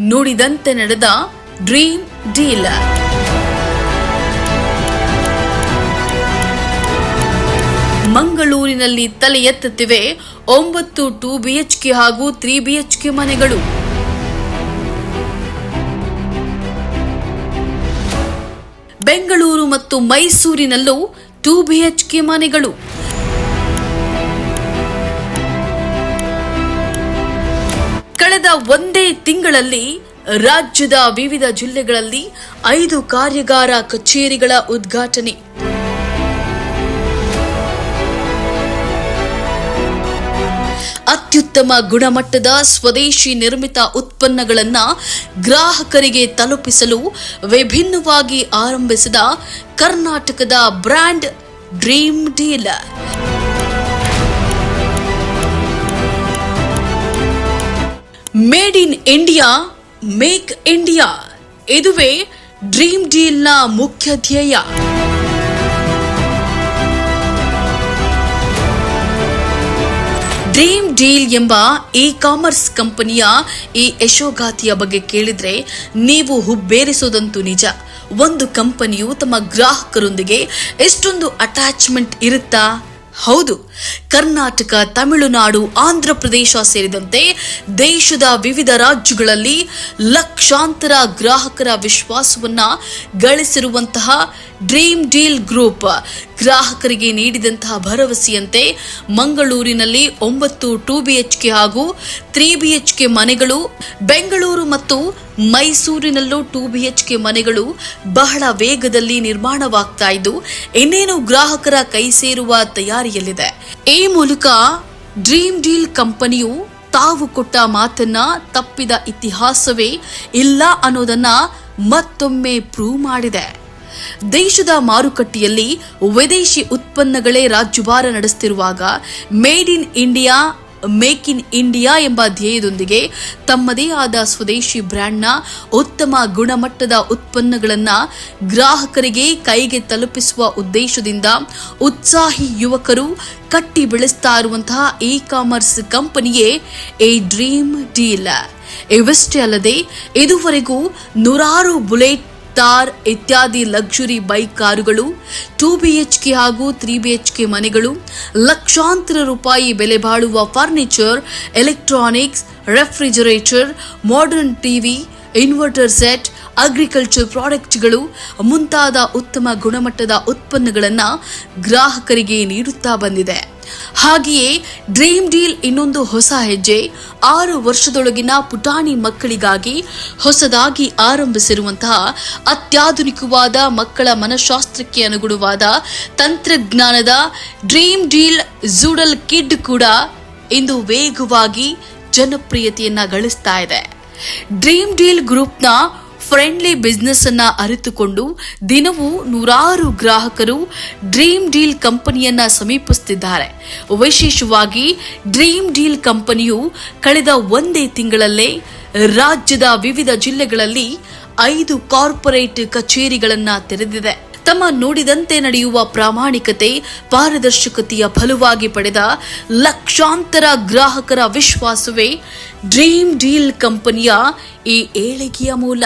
ನುಡಿದಂತೆ ನಡೆದ dream deal ಮಂಗಳೂರಿನಲ್ಲಿ ತಲೆ ಎತ್ತುತ್ತಿವೆ ಒಂಬತ್ತು ಟೂ ಬಿಎಚ್ಕೆ ಹಾಗೂ ತ್ರೀ ಬಿಎಚ್ಕೆ ಮನೆಗಳು. ಬೆಂಗಳೂರು ಮತ್ತು ಮೈಸೂರಿನಲ್ಲೂ ಟೂ ಬಿಎಚ್ಕೆ ಮನೆಗಳು. ಕಳೆದ ಒಂದೇ ತಿಂಗಳಲ್ಲಿ ರಾಜ್ಯದ ವಿವಿಧ ಜಿಲ್ಲೆಗಳಲ್ಲಿ ಐದು ಕಾರ್ಯಾಗಾರ ಕಚೇರಿಗಳ ಉದ್ಘಾಟನೆ. ಅತ್ಯುತ್ತಮ ಗುಣಮಟ್ಟದ ಸ್ವದೇಶಿ ನಿರ್ಮಿತ ಉತ್ಪನ್ನಗಳನ್ನು ಗ್ರಾಹಕರಿಗೆ ತಲುಪಿಸಲು ವಿಭಿನ್ನವಾಗಿ ಆರಂಭಿಸಿದ ಕರ್ನಾಟಕದ brand dream deal made in India make India ಇದುವೇ ಡ್ರೀಮ್ ಡೀಲ್ನ ಮುಖ್ಯ ಧ್ಯೇಯ. ಡ್ರೀಮ್ ಡೀಲ್ ಎಂಬ ಇ ಕಾಮರ್ಸ್ ಕಂಪನಿಯ ಈ ಯಶೋಗಾತಿಯ ಬಗ್ಗೆ ಕೇಳಿದ್ರೆ ನೀವು ಹುಬ್ಬೇರಿಸೋದಂತೂ ನಿಜ. ಒಂದು ಕಂಪನಿಯು ತಮ್ಮ ಗ್ರಾಹಕರೊಂದಿಗೆ ಎಷ್ಟೊಂದು ಅಟ್ಯಾಚ್ಮೆಂಟ್ ಇರುತ್ತಾ? ಹೌದು ಕರ್ನಾಟಕ ತಮಿಳುನಾಡು ಆಂಧ್ರ ಪ್ರದೇಶ ಸೇರಿದಂತೆ ದೇಶದ ವಿವಿಧ ರಾಜ್ಯಗಳಲ್ಲಿ ಲಕ್ಷಾಂತರ ಗ್ರಾಹಕರ ವಿಶ್ವಾಸವನ್ನ ಗಳಿಸಿರುವಂತಹ ಡ್ರೀಮ್ ಡೀಲ್ ಗ್ರೂಪ್ ಗ್ರಾಹಕರಿಗೆ ನೀಡಿದಂತಹ ಭರವಸೆಯಂತೆ ಮಂಗಳೂರಿನಲ್ಲಿ ಒಂಬತ್ತು ಟೂ ಬಿಎಚ್ಕೆ ಹಾಗೂ ತ್ರೀ ಬಿಎಚ್ಕೆ ಮನೆಗಳು, ಬೆಂಗಳೂರು ಮತ್ತು ಮೈಸೂರಿನಲ್ಲೂ ಟೂ ಬಿಎಚ್ಕೆ ಮನೆಗಳು ಬಹಳ ವೇಗದಲ್ಲಿ ನಿರ್ಮಾಣವಾಗ್ತಾ ಇದ್ದು, ಇನ್ನೇನು ಗ್ರಾಹಕರ ಕೈ ಸೇರುವ ತಯಾರಿಯಲ್ಲಿದೆ. ಈ ಮೂಲಕ ಡ್ರೀಮ್ ಡೀಲ್ ಕಂಪನಿಯು ತಾವು ಕೊಟ್ಟ ಮಾತನ್ನ ತಪ್ಪಿದ ಇತಿಹಾಸವೇ ಇಲ್ಲ ಅನ್ನೋದನ್ನ ಮತ್ತೊಮ್ಮೆ ಪ್ರೂವ್ ಮಾಡಿದೆ. ದೇಶದ ಮಾರುಕಟ್ಟೆಯಲ್ಲಿ ವಿದೇಶಿ ಉತ್ಪನ್ನಗಳೇ ರಾಜ್ಯಭಾರ ನಡೆಸುತ್ತಿರುವಾಗ made in India, make in India ಎಂಬ ಧ್ಯೇಯದೊಂದಿಗೆ ತಮ್ಮದೇ ಆದ ಸ್ವದೇಶಿ ಬ್ರ್ಯಾಂಡ್ನ ಉತ್ತಮ ಗುಣಮಟ್ಟದ ಉತ್ಪನ್ನಗಳನ್ನು ಗ್ರಾಹಕರಿಗೆ ಕೈಗೆ ತಲುಪಿಸುವ ಉದ್ದೇಶದಿಂದ ಉತ್ಸಾಹಿ ಯುವಕರು ಕಟ್ಟಿ ಬೆಳೆಸ್ತಾ ಇರುವಂತಹ ಇ ಕಾಮರ್ಸ್ ಕಂಪನಿಯೇ ಎ ಡ್ರೀಮ್ ಡೀಲ್ ಇವಷ್ಟೇ ಅಲ್ಲದೆ ಇದುವರೆಗೂ ನೂರಾರು ಬುಲೆಟ್ ತಾರ್ ಇತ್ಯಾದಿ ಲಕ್ಸುರಿ ಬೈಕ್ ಕಾರುಗಳು, ಟೂ ಬಿ ಎಚ್ ಕೆ ಹಾಗೂ ತ್ರೀ ಬಿ ಎಚ್ ಕೆ ಮನೆಗಳು, ಲಕ್ಷಾಂತರ ರೂಪಾಯಿ ಬೆಲೆ ಬಾಳುವ furniture, electronics, refrigerator, modern TV, inverter set, agriculture ಪ್ರಾಡಕ್ಟ್ಗಳು ಮುಂತಾದ ಉತ್ತಮ ಗುಣಮಟ್ಟದ ಉತ್ಪನ್ನಗಳನ್ನು ಗ್ರಾಹಕರಿಗೆ ನೀಡುತ್ತಾ ಬಂದಿದೆ. ಹಾಗೆಯೇ ಡ್ರೀಮ್ ಡೀಲ್ ಇನ್ನೊಂದು ಹೊಸ ಹೆಜ್ಜೆ. ಆರು ವರ್ಷದೊಳಗಿನ ಪುಟಾಣಿ ಮಕ್ಕಳಿಗಾಗಿ ಹೊಸದಾಗಿ ಆರಂಭಿಸಿರುವಂತಹ ಅತ್ಯಾಧುನಿಕವಾದ ಮಕ್ಕಳ ಮನಃಶಾಸ್ತ್ರಕ್ಕೆ ಅನುಗುಣವಾದ ತಂತ್ರಜ್ಞಾನದ ಡ್ರೀಮ್ ಡೀಲ್ ಜೂಡಲ್ ಕಿಡ್ ಕೂಡ ಇಂದು ವೇಗವಾಗಿ ಜನಪ್ರಿಯತೆಯನ್ನ ಗಳಿಸ್ತಾ ಇದೆ. ಡ್ರೀಮ್ ಡೀಲ್ ಗ್ರೂಪ್ನ ಫ್ರೆಂಡ್ಲಿ ಬಿಸ್ನೆಸ್ ಅನ್ನ ಅರಿತುಕೊಂಡು ದಿನವೂ ನೂರಾರು ಗ್ರಾಹಕರು ಡ್ರೀಮ್ ಡೀಲ್ ಕಂಪನಿಯನ್ನ ಸಮೀಪಿಸುತ್ತಿದ್ದಾರೆ ವಿಶೇಷವಾಗಿ ಡ್ರೀಮ್ ಡೀಲ್ ಕಂಪನಿಯು ಕಳೆದ ಒಂದೇ ತಿಂಗಳಲ್ಲೇ ರಾಜ್ಯದ ವಿವಿಧ ಜಿಲ್ಲೆಗಳಲ್ಲಿ ಐದು ಕಾರ್ಪೊರೇಟ್ ಕಚೇರಿಗಳನ್ನ ತೆರೆದಿದೆ. ತಮ್ಮ ನೋಡಿದಂತೆ ನಡೆಯುವ ಪ್ರಾಮಾಣಿಕತೆ, ಪಾರದರ್ಶಕತೆಯ ಫಲವಾಗಿ ಪಡೆದ ಲಕ್ಷಾಂತರ ಗ್ರಾಹಕರ ವಿಶ್ವಾಸವೇ ಡ್ರೀಮ್ ಡೀಲ್ ಕಂಪನಿಯ ಈ ಏಳಿಗೆಯ ಮೂಲ.